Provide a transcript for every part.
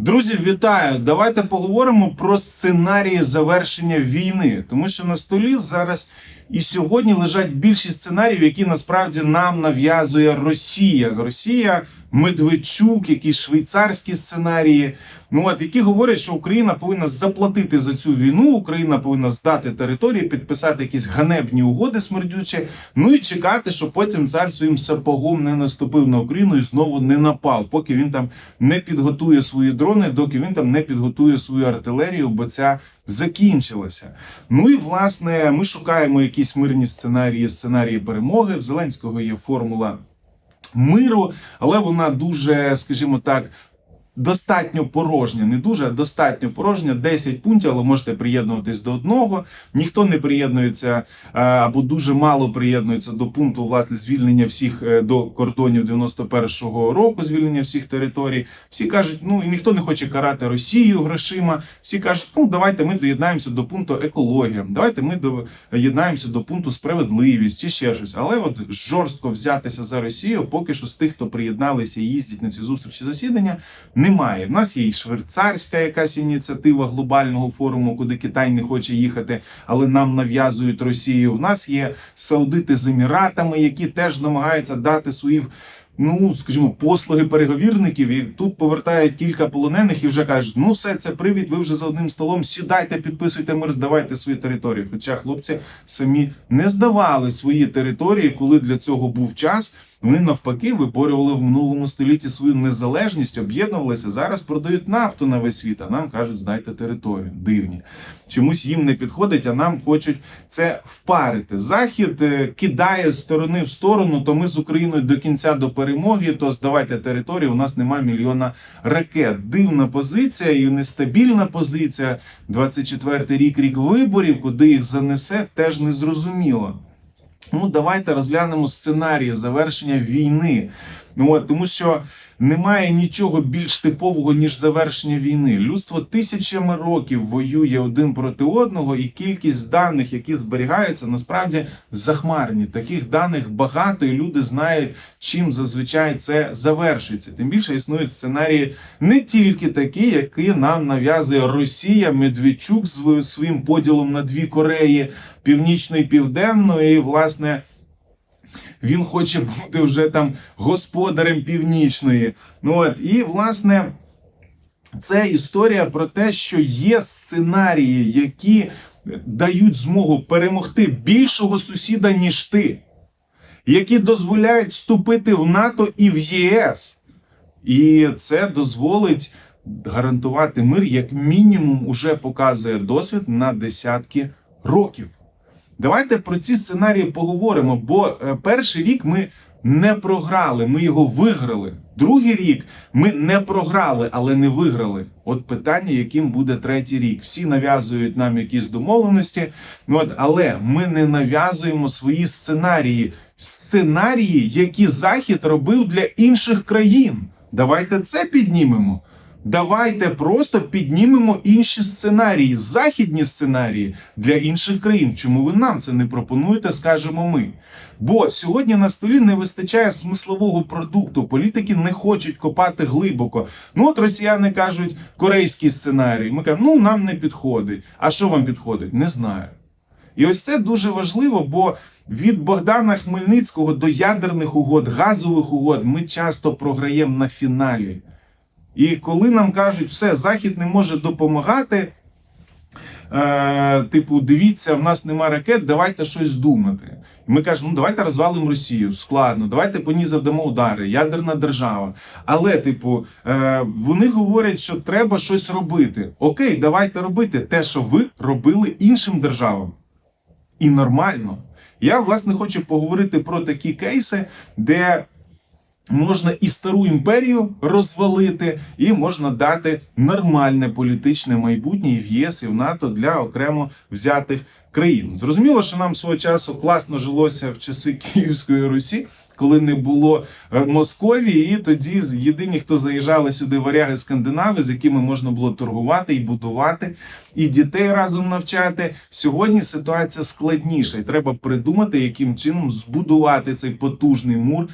Друзі, вітаю! Давайте поговоримо про сценарії завершення війни, тому що на столі зараз і сьогодні лежать більшість сценаріїв, які насправді нам нав'язує Росія. Росія, Медведчук, якісь швейцарські сценарії. Ну от які говорять, що Україна повинна заплатити за цю війну, Україна повинна здати території, підписати якісь ганебні угоди смердючі. Ну і чекати, що потім цар своїм сапогом не наступив на Україну і знову не напав, поки він там не підготує свої дрони, доки він там не підготує свою артилерію, бо ця закінчилася. Ну і власне ми шукаємо якісь мирні сценарії, сценарії перемоги. В Зеленського є формула миру, але вона дуже, скажімо так. Достатньо порожня, не дуже а достатньо порожня. 10 пунктів, але можете приєднуватись до одного. Ніхто не приєднується е, або дуже мало приєднується до пункту власне звільнення всіх е, до кордонів 91-го року, звільнення всіх територій. Всі кажуть, ну і ніхто не хоче карати Росію грошима. Всі кажуть, ну давайте ми доєднаємося до пункту екологія. Давайте ми доєднаємося до пункту справедливість чи ще щось. Але от жорстко взятися за Росію, поки що з тих, хто приєдналися і їздять на ці зустрічі засідання, немає. В нас є і швейцарська якась ініціатива глобального форуму, куди Китай не хоче їхати, але нам нав'язують Росію. В нас є Саудити з Еміратами, які теж намагаються дати свої. Ну, скажімо, послуги переговірників, і тут повертають кілька полонених і вже кажуть: ну все, це привід, ви вже за одним столом сідайте, підписуйте мир, здавайте свої території. Хоча хлопці самі не здавали свої території, коли для цього був час. Вони навпаки виборювали в минулому столітті свою незалежність, об'єднувалися. Зараз продають нафту на весь світ, а нам кажуть, здайте територію. Дивні. Чомусь їм не підходить, а нам хочуть це впарити. Захід е, кидає з сторони в сторону, то ми з Україною до кінця до перемоги, то здавайте територію. У нас немає мільйона ракет. Дивна позиція і нестабільна позиція. 24-й рік, рік виборів, куди їх занесе, теж не зрозуміло. Ну, давайте розглянемо сценарії завершення війни. Ну, от, тому що немає нічого більш типового, ніж завершення війни. Людство тисячами років воює один проти одного, і кількість даних, які зберігаються, насправді захмарні. Таких даних багато, і люди знають, чим зазвичай це завершиться. Тим більше існують сценарії не тільки такі, які нам нав'язує Росія, Медведчук з своїм поділом на дві Кореї, північної і південної, і власне. Він хоче бути вже там господарем північної. Ну от і власне це історія про те, що є сценарії, які дають змогу перемогти більшого сусіда, ніж ти, які дозволяють вступити в НАТО і в ЄС. І це дозволить гарантувати мир, як мінімум, уже показує досвід на десятки років. Давайте про ці сценарії поговоримо, бо е, перший рік ми не програли, ми його виграли. Другий рік ми не програли, але не виграли. От питання, яким буде третій рік. Всі нав'язують нам якісь домовленості, ну, от, але ми не нав'язуємо свої сценарії, сценарії, які Захід робив для інших країн. Давайте це піднімемо. Давайте просто піднімемо інші сценарії, західні сценарії для інших країн. Чому ви нам це не пропонуєте, скажемо ми. Бо сьогодні на столі не вистачає смислового продукту. Політики не хочуть копати глибоко. Ну от росіяни кажуть корейський сценарій. Ми кажемо, ну нам не підходить. А що вам підходить? Не знаю. І ось це дуже важливо, бо від Богдана Хмельницького до ядерних угод, газових угод ми часто програємо на фіналі. І коли нам кажуть, все, Захід не може допомагати, е, типу, дивіться, в нас нема ракет, давайте щось думати. Ми кажемо, ну давайте розвалимо Росію, складно, давайте по ній завдамо удари, ядерна держава. Але, типу, е, вони говорять, що треба щось робити. Окей, давайте робити те, що ви робили іншим державам. І нормально. Я, власне, хочу поговорити про такі кейси, де можна і стару імперію розвалити, і можна дати нормальне політичне майбутнє і в ЄС і в НАТО для окремо взятих країн. Зрозуміло, що нам свого часу класно жилося в часи Київської Русі. Коли не було е, Московії, і тоді єдині, хто заїжджали сюди варяги скандинави, з якими можна було торгувати і будувати, і дітей разом навчати. Сьогодні ситуація складніша, і треба придумати, яким чином збудувати цей потужний мур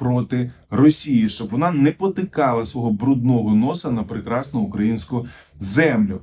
проти Росії, щоб вона не потикала свого брудного носа на прекрасну українську землю.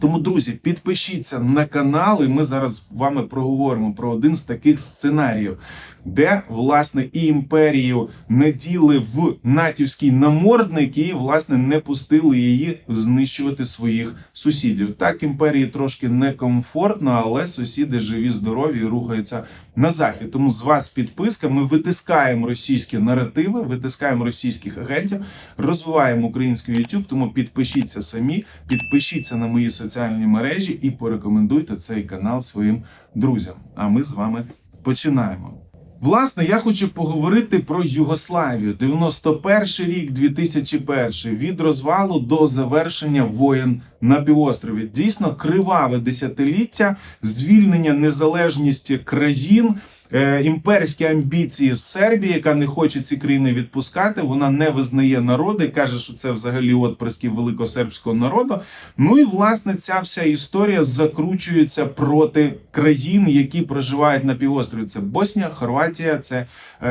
Тому, друзі, підпишіться на канал, і ми зараз з вами проговоримо про один з таких сценаріїв, де власне і імперію наділи в натівський намордник і власне не пустили її знищувати своїх сусідів. Так імперії трошки некомфортно, але сусіди живі, здорові і рухаються на захід. Тому з вас підписка. Ми витискаємо російські наративи, витискаємо російських агентів, розвиваємо український YouTube. Тому підпишіться самі, підпишіться на мої соціальні мережі і порекомендуйте цей канал своїм друзям. А ми з вами починаємо. Власне, я хочу поговорити про Югославію. 91 рік, 2001, від розвалу до завершення воєн на півострові. Дійсно криваве десятиліття, звільнення незалежності країн. Е, Імперські амбіції Сербії, яка не хоче ці країни відпускати, вона не визнає народи, каже, що це взагалі отприсків великосербського народу. Ну і власне ця вся історія закручується проти країн, які проживають на півострові. Це Боснія, Хорватія, це е,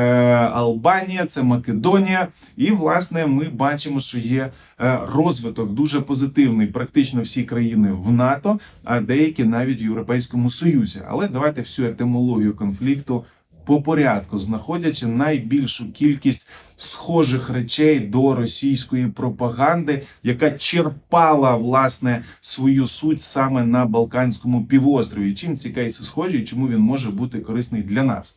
Албанія, це Македонія. І власне ми бачимо, що є розвиток дуже позитивний. Практично всі країни в НАТО, а деякі навіть в Європейському Союзі. Але давайте всю етимологію конфлікту по порядку, знаходячи найбільшу кількість схожих речей до російської пропаганди, яка черпала власне свою суть саме на Балканському півострові. Чим ці кейси схожі чому він може бути корисний для нас?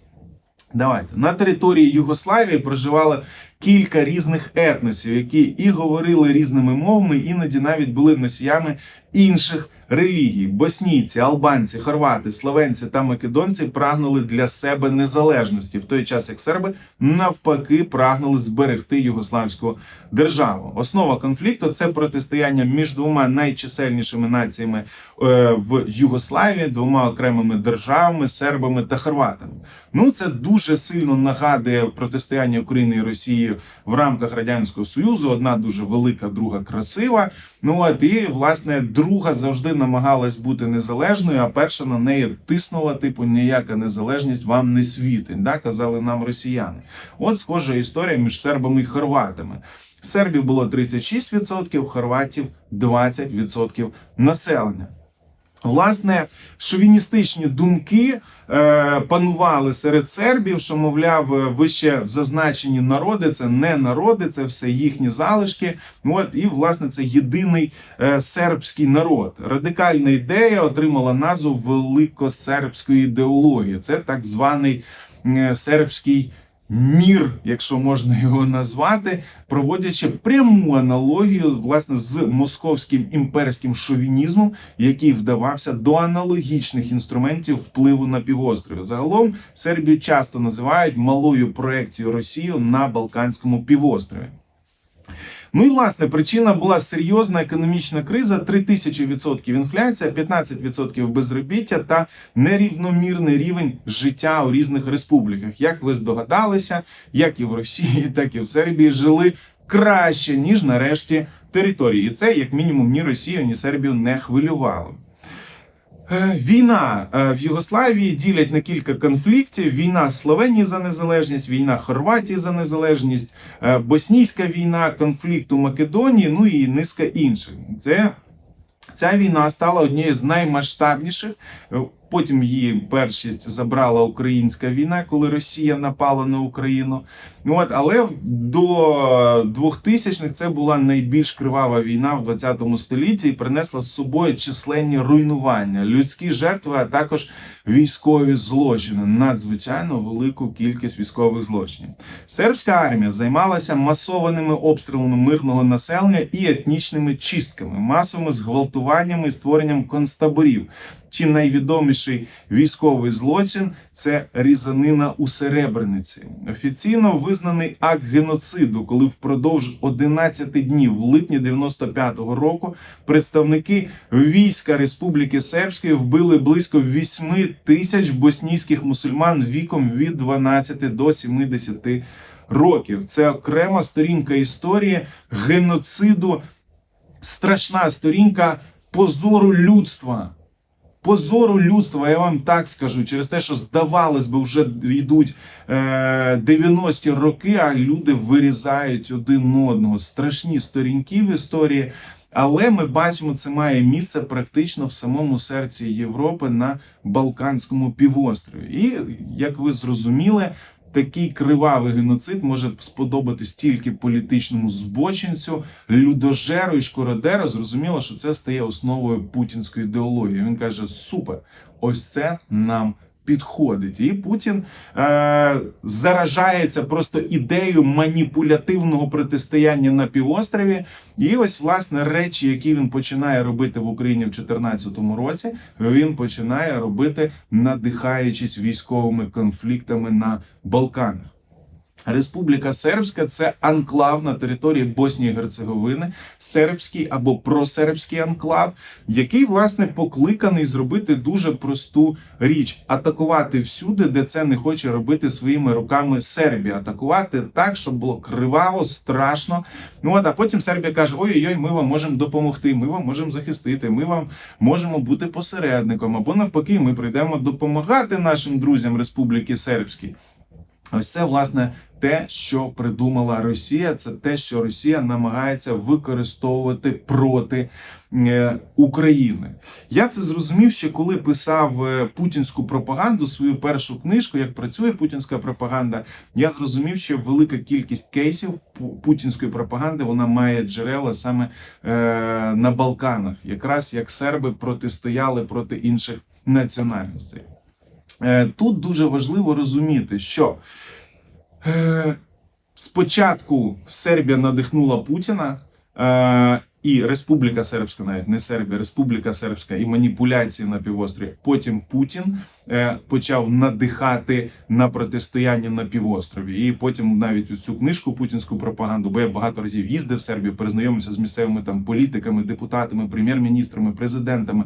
Давайте на території Югославії проживало кілька різних етносів, які і говорили різними мовами, іноді навіть були носіями інших релігій. Боснійці, албанці, хорвати, словенці та македонці прагнули для себе незалежності, в той час як серби навпаки прагнули зберегти югославську державу. Основа конфлікту це протистояння між двома найчисельнішими націями е, в Югославії, двома окремими державами, сербами та хорватами. Ну це дуже сильно нагадує протистояння України і Росії в рамках радянського союзу. Одна дуже велика, друга красива. Ну от і власне друга завжди намагалась бути незалежною, а перша на неї тиснула, типу ніяка незалежність вам не світить. Да? Казали нам росіяни. От схожа історія між сербами і хорватами. Сербів було 36%, хорватів 20% населення. Власне, шовіністичні думки е, панували серед сербів, що, мовляв, е, вище зазначені народи це не народи, це все їхні залишки. Ну, От і власне це єдиний е, сербський народ. Радикальна ідея отримала назву великосербської ідеології. Це так званий е, сербський мір, якщо можна його назвати, проводячи пряму аналогію власне з московським імперським шовінізмом, який вдавався до аналогічних інструментів впливу на півострові. Загалом Сербію часто називають малою проекцією Росії на Балканському півострові. Ну і власне причина була серйозна економічна криза: 3000% інфляція, 15% безробіття та нерівномірний рівень життя у різних республіках. Як ви здогадалися, як і в Росії, так і в Сербії жили краще ніж нарешті території. І це як мінімум ні Росію, ні Сербію не хвилювало. Е, Війна е, в Югославії ділять на кілька конфліктів: війна Словенії за незалежність, війна Хорватії за незалежність, е, боснійська війна, конфлікт у Македонії, ну і низка інших. Це Ця війна стала однією з наймасштабніших. Потім її першість забрала українська війна, коли Росія напала на Україну. От, але до 2000-х це була найбільш кривава війна в 20 столітті і принесла з собою численні руйнування, людські жертви, а також військові злочини, надзвичайно велику кількість військових злочинів. Сербська армія займалася масованими обстрілами мирного населення і етнічними чистками, масовими зґвалтуваннями і створенням концтаборів. Чи найвідоміший військовий злочин це різанина у Серебрениці. Офіційно визнаний акт геноциду, коли впродовж 11 днів в липні 95-го року представники війська Республіки Сербської вбили близько 8 тисяч боснійських мусульман віком від 12 до 70 років. Це окрема сторінка історії геноциду, страшна сторінка позору людства. Позору людства, я вам так скажу, через те, що здавалось би, вже йдуть е, 90-ті роки, а люди вирізають один одного. Страшні сторінки в історії. Але ми бачимо, це має місце практично в самому серці Європи на Балканському півострові. І як ви зрозуміли, такий кривавий геноцид може сподобатись тільки політичному збочинцю, людожеру і шкородеру. Зрозуміло, що це стає основою путінської ідеології. Він каже: супер, ось це нам. Підходить, і Путін е, заражається просто ідеєю маніпулятивного протистояння на півострові. І ось власне речі, які він починає робити в Україні в 2014 році, він починає робити, надихаючись військовими конфліктами на Балканах. Республіка Сербська це анклав на території Боснії і Герцеговини, сербський або просербський анклав, який власне покликаний зробити дуже просту річ: атакувати всюди, де це не хоче робити своїми руками Сербія. Атакувати так, щоб було криваво, страшно. Ну от а потім Сербія каже: Ой-ой, ми вам можемо допомогти, ми вам можемо захистити, ми вам можемо бути посередником. Або навпаки, ми прийдемо допомагати нашим друзям Республіки Сербській. Ось це власне те, що придумала Росія. Це те, що Росія намагається використовувати проти е, України. Я це зрозумів ще коли писав е, путінську пропаганду, свою першу книжку, як працює путінська пропаганда. Я зрозумів, що велика кількість кейсів путінської пропаганди вона має джерела саме е, на Балканах, якраз як серби протистояли проти інших національностей. Е, Тут дуже важливо розуміти, що е, спочатку Сербія надихнула Путіна. І Республіка Сербська, навіть не Сербія, Республіка Сербська і маніпуляції на півострові. Потім Путін е, почав надихати на протистояння на півострові. І потім навіть цю книжку путінську пропаганду, бо я багато разів їздив в Сербію, перезнайомився з місцевими там політиками, депутатами, прем'єр-міністрами, президентами.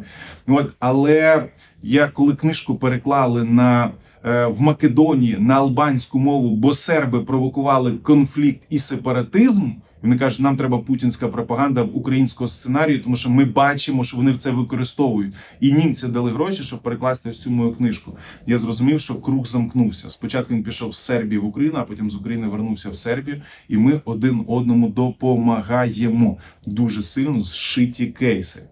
От, але я коли книжку переклали на е, в Македонії на албанську мову, бо серби провокували конфлікт і сепаратизм. Вони кажуть, нам треба путінська пропаганда українського сценарію, тому що ми бачимо, що вони це використовують. І німці дали гроші, щоб перекласти всю мою книжку. Я зрозумів, що круг замкнувся. Спочатку він пішов з Сербії в Україну, а потім з України вернувся в Сербію, і ми один одному допомагаємо дуже сильно зшиті кейси.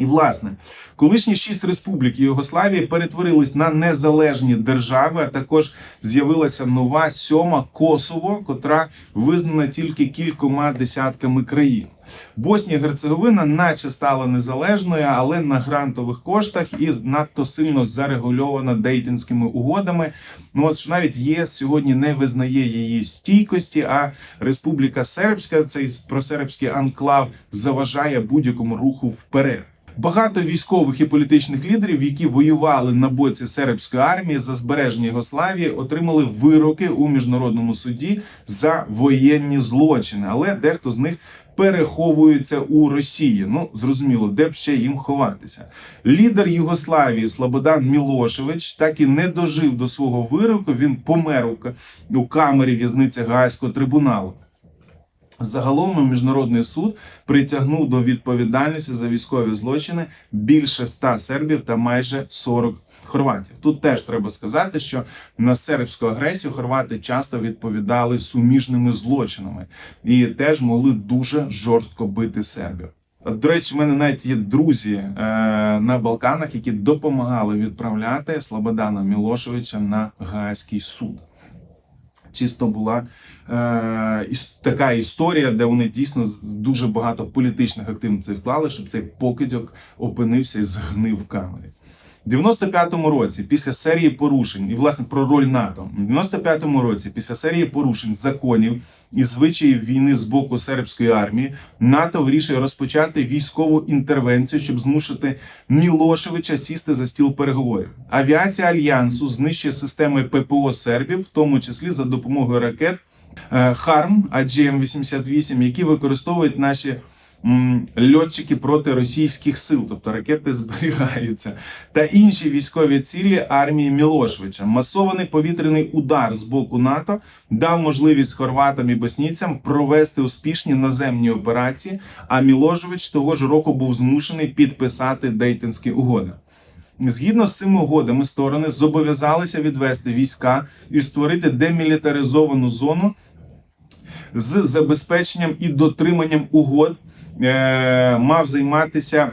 І власне, колишні шість республік Югославії перетворились на незалежні держави. А також з'явилася нова сьома Косово, котра визнана тільки кількома десятками країн. Боснія Герцеговина, наче стала незалежною, але на грантових коштах і надто сильно зарегульована дейтинськими угодами. Ну от що навіть ЄС сьогодні не визнає її стійкості, а Республіка Сербська, цей просербський анклав, заважає будь-якому руху вперед. Багато військових і політичних лідерів, які воювали на боці сербської армії за збереження Югославії, отримали вироки у міжнародному суді за воєнні злочини, але дехто з них переховується у Росії. Ну зрозуміло, де б ще їм ховатися. Лідер Югославії Слободан Мілошевич так і не дожив до свого вироку. Він помер у камері в'язниці Гаазького трибуналу. Загалом міжнародний суд притягнув до відповідальності за військові злочини більше 100 сербів та майже 40 хорватів. Тут теж треба сказати, що на сербську агресію хорвати часто відповідали суміжними злочинами і теж могли дуже жорстко бити сербів. До речі, в мене навіть є друзі е, на Балканах, які допомагали відправляти Слободана Мілошевича на Гаазький суд чисто була е, іс- така історія, де вони дійсно дуже багато політичних активностей вклали, щоб цей покидьок опинився і згнив в камері. В 95-му році, після серії порушень, і власне про роль НАТО, в 95-му році, після серії порушень законів і звичаїв війни з боку сербської армії, НАТО вирішує розпочати військову інтервенцію, щоб змусити Мілошевича сісти за стіл переговорів. Авіація альянсу знищує системи ППО сербів, в тому числі за допомогою ракет е, Харм AGM-88, які використовують наші льотчики проти російських сил, тобто ракети зберігаються, та інші військові цілі армії Мілошевича. Масований повітряний удар з боку НАТО дав можливість хорватам і боснійцям провести успішні наземні операції. А Мілошевич того ж року був змушений підписати Дейтинські угоди. Згідно з цими угодами, сторони зобов'язалися відвести війська і створити демілітаризовану зону з забезпеченням і дотриманням угод. Е, мав займатися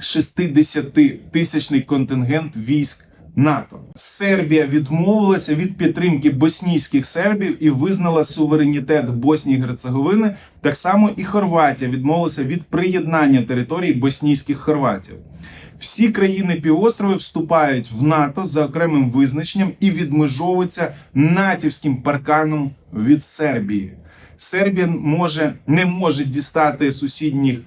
60-тисячний контингент військ НАТО. Сербія відмовилася від підтримки боснійських сербів і визнала суверенітет Боснії і Герцеговини. Так само і Хорватія відмовилася від приєднання територій боснійських хорватів. Всі країни півострови вступають в НАТО за окремим визначенням і відмежовуються натівським парканом від Сербії. Сербія може не може дістати сусідніх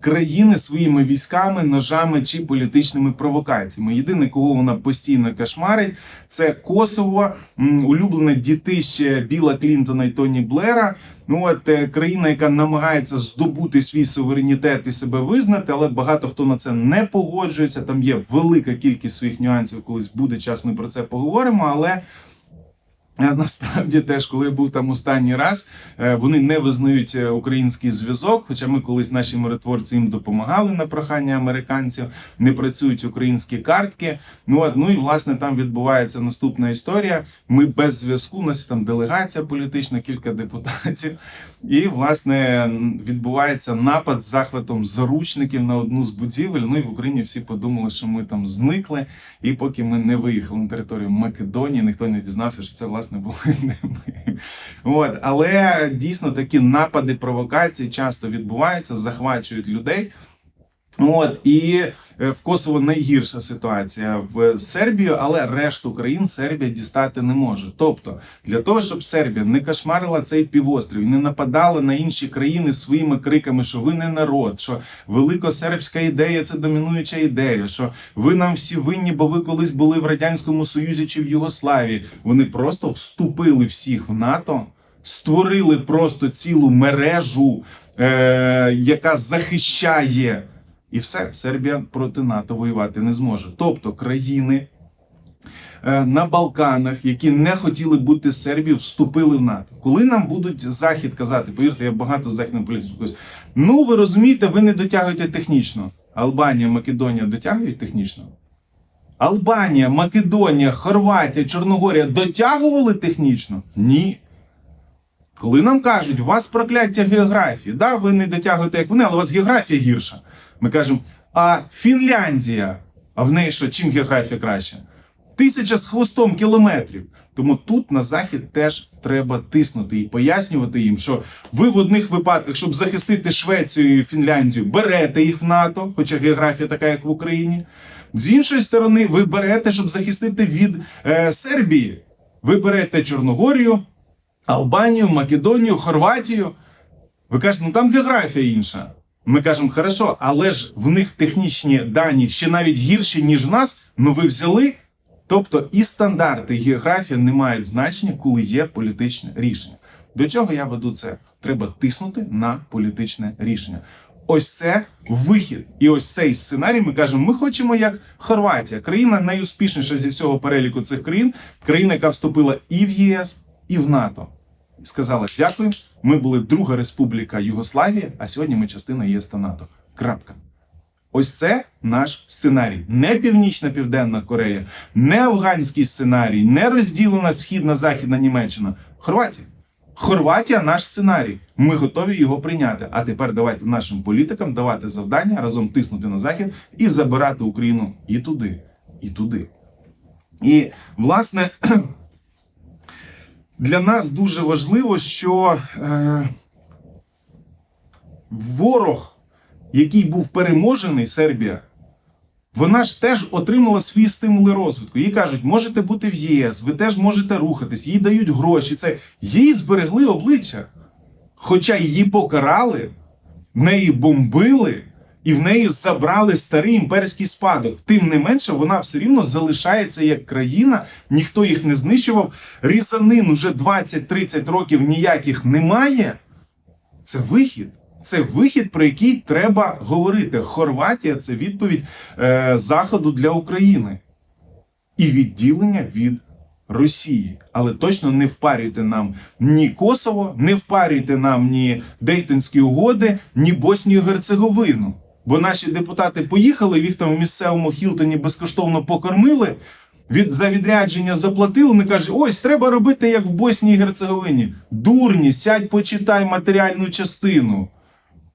країни своїми військами, ножами чи політичними провокаціями. Єдине, кого вона постійно кошмарить, це Косово, улюблене дітище Біла Клінтона і Тоні Блера. Ну от е, країна, яка намагається здобути свій суверенітет і себе визнати, але багато хто на це не погоджується. Там є велика кількість своїх нюансів. Колись буде час, ми про це поговоримо. Але Насправді, теж, коли я був там останній раз, е, вони не визнають е, український зв'язок. Хоча ми колись наші миротворці їм допомагали на прохання американців, не працюють українські картки. Ну от ну і власне там відбувається наступна історія. Ми без зв'язку. У нас там делегація політична, кілька депутатів. І власне відбувається напад з захватом заручників на одну з будівель. Ну і в Україні всі подумали, що ми там зникли. І поки ми не виїхали на територію Македонії, ніхто не дізнався, що це власне були не. От але дійсно такі напади, провокації часто відбуваються, захвачують людей. От і е, в Косово найгірша ситуація в Сербію, але решту країн Сербія дістати не може. Тобто, для того, щоб Сербія не кошмарила цей півострів, не нападала на інші країни своїми криками, що ви не народ, що великосербська ідея це домінуюча ідея, що ви нам всі винні, бо ви колись були в радянському союзі чи в Югославії. Вони просто вступили всіх в НАТО, створили просто цілу мережу, е- яка захищає. І все, Сербія проти НАТО воювати не зможе. Тобто країни е, на Балканах, які не хотіли бути Сербією, вступили в НАТО. Коли нам будуть Захід казати, повірте, я багато західної політики, ну ви розумієте, ви не дотягуєте технічно. Албанія, Македонія дотягують технічно. Албанія, Македонія, Хорватія, Чорногорія дотягували технічно? Ні. Коли нам кажуть, у вас прокляття географії, да, ви не дотягуєте, як вони, але у вас географія гірша. Ми кажемо, а Фінляндія, а в неї що, чим географія краще? Тисяча з хвостом кілометрів. Тому тут на захід теж треба тиснути і пояснювати їм, що ви в одних випадках, щоб захистити Швецію і Фінляндію, берете їх в НАТО, хоча географія така, як в Україні. З іншої сторони, ви берете, щоб захистити від е, Сербії. Ви берете Чорногорію, Албанію, Македонію, Хорватію. Ви кажете, ну там географія інша. Ми кажемо, хорошо, але ж в них технічні дані ще навіть гірші, ніж в нас, ну ви взяли. Тобто і стандарти, і географія не мають значення, коли є політичне рішення. До чого я веду це? Треба тиснути на політичне рішення. Ось це вихід. І ось цей сценарій. Ми кажемо, ми хочемо як Хорватія, країна найуспішніша зі всього переліку цих країн, країна, яка вступила і в ЄС, і в НАТО. Сказала дякую. Ми були друга республіка Югославії, а сьогодні ми частина ЄС та НАТО. Крапка. Ось це наш сценарій. Не Північна Південна Корея, не афганський сценарій, не розділена східна західна Німеччина. Хорватія. Хорватія наш сценарій. Ми готові його прийняти. А тепер давайте нашим політикам давати завдання разом тиснути на захід і забирати Україну і туди, і туди. І власне. Для нас дуже важливо, що е, ворог, який був переможений, Сербія, вона ж теж отримала свої стимули розвитку. Їй кажуть, можете бути в ЄС, ви теж можете рухатись, їй дають гроші. Це їй зберегли обличчя. Хоча її покарали, неї бомбили. І в неї забрали старий імперський спадок. Тим не менше, вона все рівно залишається як країна, ніхто їх не знищував. Різанин уже 20-30 років ніяких немає. Це вихід. Це вихід, про який треба говорити. Хорватія це відповідь е, Заходу для України і відділення від Росії. Але точно не впарюйте нам ні Косово, не впарюйте нам ні Дейтонські угоди, ні Боснію Герцеговину. Бо наші депутати поїхали, їх там в місцевому Хілтоні безкоштовно покормили. Від за відрядження заплатили. Вони кажуть, ось треба робити як в Боснії і Герцеговині. Дурні, сядь, почитай матеріальну частину.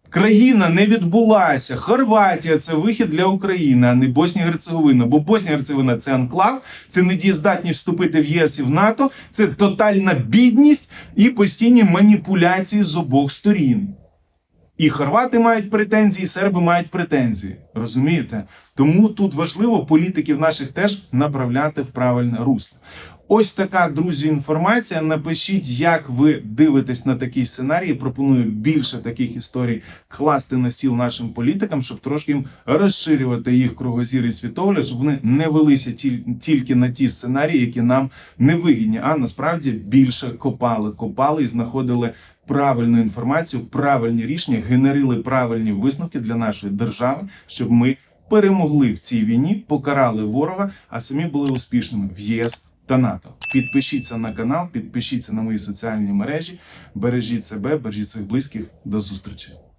Країна не відбулася. Хорватія це вихід для України, а не Боснія Герцеговина. Бо Боснія Герцеговина це анклав, це недієздатність вступити в ЄС і в НАТО, це тотальна бідність і постійні маніпуляції з обох сторін. І хорвати мають претензії, і серби мають претензії. Розумієте? Тому тут важливо політиків наших теж направляти в правильне русло. Ось така, друзі, інформація. Напишіть, як ви дивитесь на такий сценарій. Пропоную більше таких історій класти на стіл нашим політикам, щоб трошки їм розширювати їх кругозір і світогляд, щоб вони не велися тільки на ті сценарії, які нам не вигідні, а насправді більше копали, копали і знаходили правильну інформацію, правильні рішення, генерили правильні висновки для нашої держави, щоб ми перемогли в цій війні, покарали ворога, а самі були успішними в ЄС та НАТО. Підпишіться на канал, підпишіться на мої соціальні мережі, бережіть себе, бережіть своїх близьких. До зустрічі.